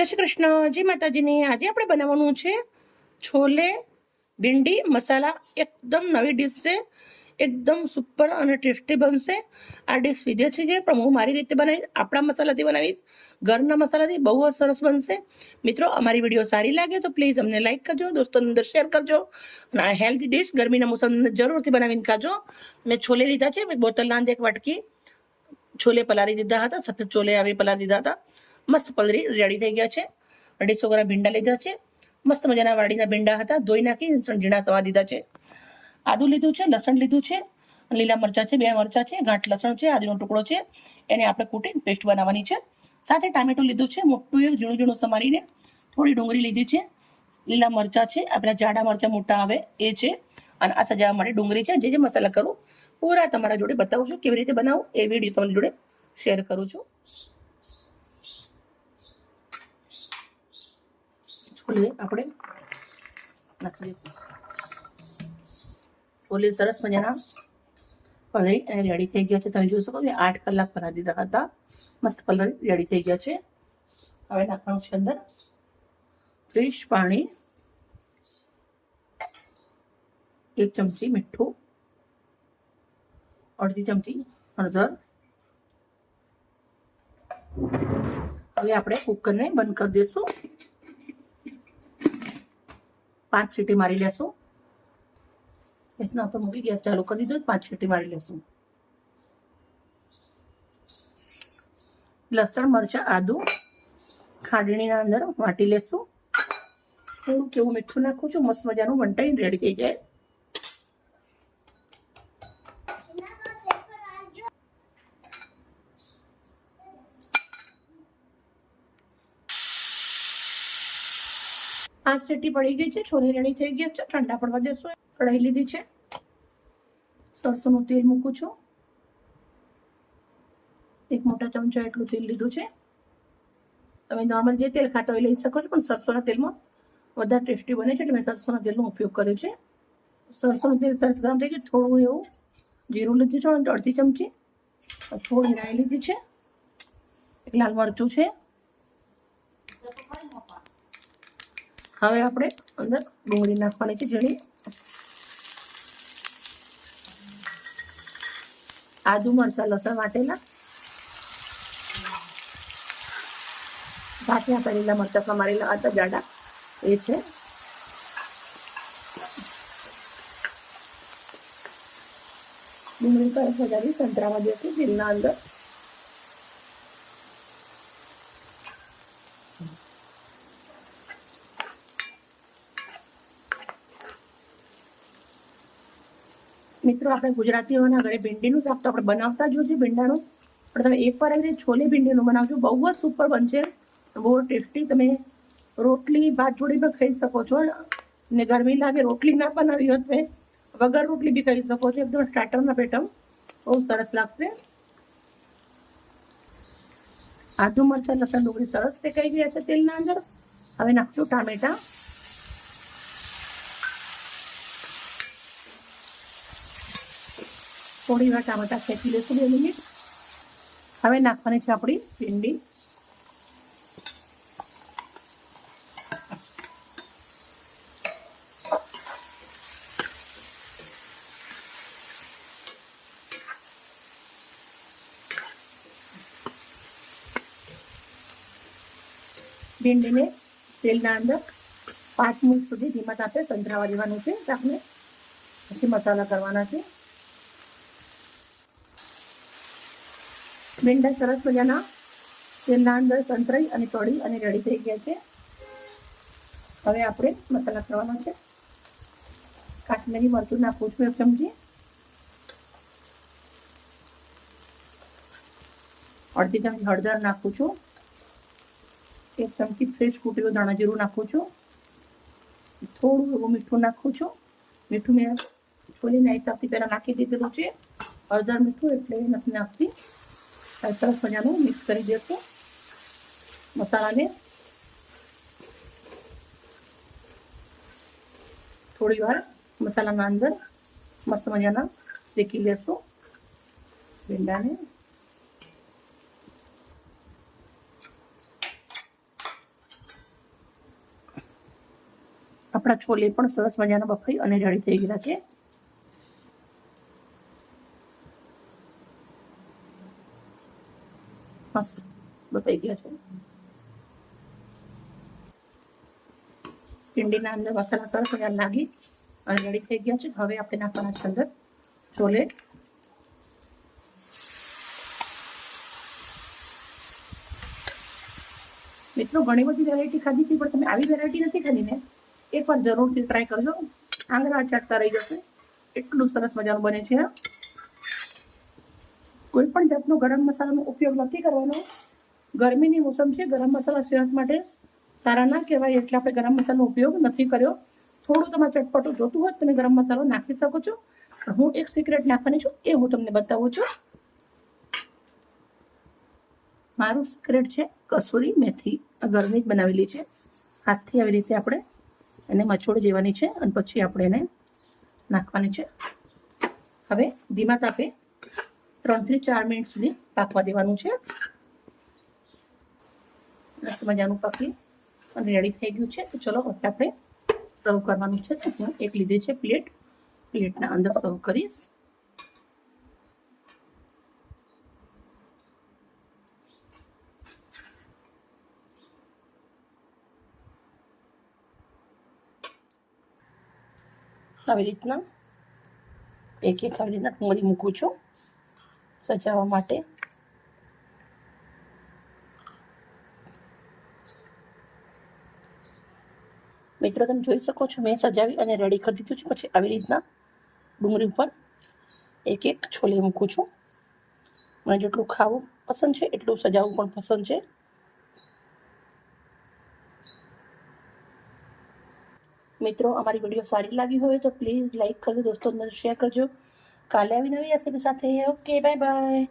જય શ્રી કૃષ્ણ. જય માતાજીની, આજે આપણે બનાવવાનું છે છોલે, ભીંડી, મસાલા. એકદમ નવી ડીશ છે. એકદમ સુપર અને ટેસ્ટી બનશે. આ ડીશ વિદેશી છે પણ હું મારી રીતે બનાવીશ. આપણા મસાલાથી બનાવીશ. ઘરના મસાલાથી બહુ જ સરસ બનશે. મિત્રો, અમારી વીડિયો સારી લાગે તો પ્લીઝ અમને લાઈક કરજો, દોસ્તોની અંદર શેર કરજો. અને આ હેલ્ધી ડીશ ગરમીના મોસમની જરૂરથી બનાવીને ખાજો. મેં છોલે લીધા છે. મેં બોતલના અંદર એક વાટકી છોલે પલાળી દીધા હતા. સફેદ છોલે આવી પલાળી દીધા હતા. મસ્ત પલરી રેડી થઈ ગયા છે. અઢીસો ગ્રામ ભીંડા લીધા છે. મસ્ત મજાના વાડીના ભીંડા હતા. ધોઈ નાખી ઝીણા સવા દીધા છે. આદુ લીધું છે, લસણ લીધું છે, લીલા મરચાં છે, બે મરચાં છે, ગાંઠ લસણ છે, આદુનો ટુકડો છે. એને આપણે કૂટીને પેસ્ટ બનાવવાની છે. સાથે ટામેટું લીધું છે, મોટું એક ઝીણું ઝીણું સમારીને થોડી ડુંગળી લીધી છે. લીલા મરચાં છે, આપણા જાડા મરચાં મોટા આવે એ છે. અને આ સજાવવા માટે ડુંગળી છે. જે જે મસાલા કરું, પૂરા તમારા જોડે બતાવું છું, કેવી રીતે બનાવું એ વીડિયો તમારી જોડે શેર કરું છું. છોલે આપણે. નાખી દઈશું. ઓલી સરસ મજાના. પલળી અને રેડી થઈ ગયા છે. તમે જોઈ શકો મેં આઠ કલાક બનાવી દીધા હતા. મસ્ત કલર રેડી થઈ ગયા છે. હવે નાખવાનું છે અંદર ફ્રેશ પાણી. એક ચમચી મીઠું. અડધી ચમચી હળદર. હવે આપણે કુકરને બંધ કરી દઈશું. પાંચ સીટી મારી લેશું. ગેસના ઉપર મૂકી ગેસ ચાલુ કરી દીધો પાંચ સીટી મારી લેશું. લસણ, મરચાં, આદુ ખાંડણીના અંદર વાટી લેશું. થોડું કેવું મીઠું નાખું છું, મસ્ત મજાનું વંટાઈને રેડી થઈ જાય. પાંચ સીટી પડી ગઈ છે, છોલી રેડી થઈ ગયા છે, ઠંડા પડવા દેશો. કઢાઈ લીધી છે. સરસોનું તેલ મૂકું છું. એક મોટા ચમચા એટલું તેલ લીધું છે. તમે નોર્મલ જે તેલ ખાતા હોય લઈ શકો છો, પણ સરસોના તેલમાં વધારે ટેસ્ટી બને છે મેં સરસોના તેલનો ઉપયોગ કર્યો છે. સરસોનું તેલ સરસ ગરમ થઈ ગયું, થોડું એવું જીરું લીધું છે, અને અડધી ચમચી થોડી રાઈ લીધી છે. એક લાલ મરચું છે. હવે આપણે અંદર ડુંગળી નાખવાની છે જેની આદુ મરચા લસણ વાટેલા. બાકી કરેલા મરચા સમારેલા હતા જાડા. એ છે. ડુંગળી પર વધારી સંતરામાં દેશું તેલના અંદર. મિત્રો, આપણે ગુજરાતીઓના ઘરે ભીંડીનું શાક તો આપણે બનાવતા જ ભીંડાનું. પણ તમે એકવાર આવી રીતે છોલે ભીંડીનું બનાવજો. બહુ જ સુપર બનશે. બહુ ટેસ્ટી તમે રોટલી ભાત જોડી પણ ખાઈ શકો છો. ને ગરમી લાગે રોટલી ના બનાવી હોય તમે વગર રોટલી બી ખાઈ શકો છો. એકદમ સ્ટાર્ટરના પેટમ. બહુ સરસ લાગશે. આદુ મરચાં, લસણ ડુંગળી સરસ શેકાઈ ગયા છે તેલના અંદર. હવે નાખશું ટામેટા. થોડી વાર ટામેટા ખેંચી લેશું બે મિનિટ. હવે નાખવાની છે આપણી ભીંડી. ભીંડીને તેલના અંદર પાંચ મિનિટ સુધી ધીમા તાપે સંતરાવા દેવાનું છે. આપણે પછી મસાલા કરવાના છે. ભીંડા સરસ મજાના તેલના અંદર સંતરાઈ અને તળી અને રેડી થઈ ગયા છે. હવે આપણે મસાલા કરવાનો છે. કાશ્મીરી મરચું નાખું છું એક ચમચી. અડધી ચમચી હળદર નાખું છું. એક ચમચી ફ્રેશ કૂટેલું ધાણા જીરું નાખું છું. થોડું એવું મીઠું નાખું છું. મીઠું મેં છોલીના હિસાબથી પહેલાં નાખી દીધેલું છે. હળદર મીઠું એટલે નથી નાખતી. સરસ મજાનું મિક્સ કરી દેશું મસાલાને થોડી વાર મસાલાના અંદર મસ્ત મજાના શેકી લેશું ભીંડાને આપણા છોલે પણ સરસ મજાના બફાઈ અને રેડી થઈ ગયા છે મસ્ત બતાવી ગયા છે. ભીંડીના અંદર મસાલા સરસ મજા લાગી અને રેડી થઈ ગયા છે. હવે આપણે નાખવાના છે અંદર છોલે. મિત્રો, ઘણી બધી વેરાયટી ખાધી હતી પણ તમે આવી વેરાયટી નથી ખાધી ને, એકવાર જરૂરથી ટ્રાય કરજો. આંગળા ચાટતા રહી જશે. એટલું સરસ મજાનું બને છે. કોઈ પણ જાતનો ગરમ મસાલાનો ઉપયોગ નથી કરવાનો. ગરમીની મોસમ છે, ગરમ મસાલા સેહત માટે સારા ના કહેવાય એટલે આપણે ગરમ મસાલાનો ઉપયોગ નથી કર્યો. થોડું તમારે ચટપટું જોતું હોય તમે ગરમ મસાલો નાખી શકો છો. હું એક સિક્રેટ નાખવાની છું, એ હું તમને બતાવું છું. મારું સિક્રેટ છે, કસૂરી મેથી. ઘરની જ બનાવેલી છે. હાથથી આવી રીતે આપણે એને મચોડી દેવાની છે અને પછી આપણે એને નાખવાની છે. હવે ધીમા તાપે ત્રણથી ચાર મિનિટ સુધી પાકવા દેવાનું છે. મસ્ત મજાનું પાકી અને રેડી થઈ ગયું છે. તો ચલો હવે આપણે સર્વ કરવાનું છે. હું એક લીધી છે પ્લેટ પ્લેટના અંદર સર્વ કરીશ. આવી રીતના એક એક આવી રીતના ડુંગળી મૂકું છું. સજાવવા માટે? મિત્રો, તમે જોઈ શકો છો, મેં સજાવી અને રેડી કરી દીધું છે. પછી આવી રીતના ડુંગળી ઉપર એક એક છોલે મૂકું છું. મને જેટલું ખાવું પસંદ છે, એટલું સજાવવું પણ પસંદ છે. મિત્રો, અમારી વીડિયો સારી લાગી હોય તો પ્લીઝ લાઈક કરજો, દોસ્તો, અંદર શેર કરજો. કાલે આવી નવી રેસીપી સાથે. Okay bye bye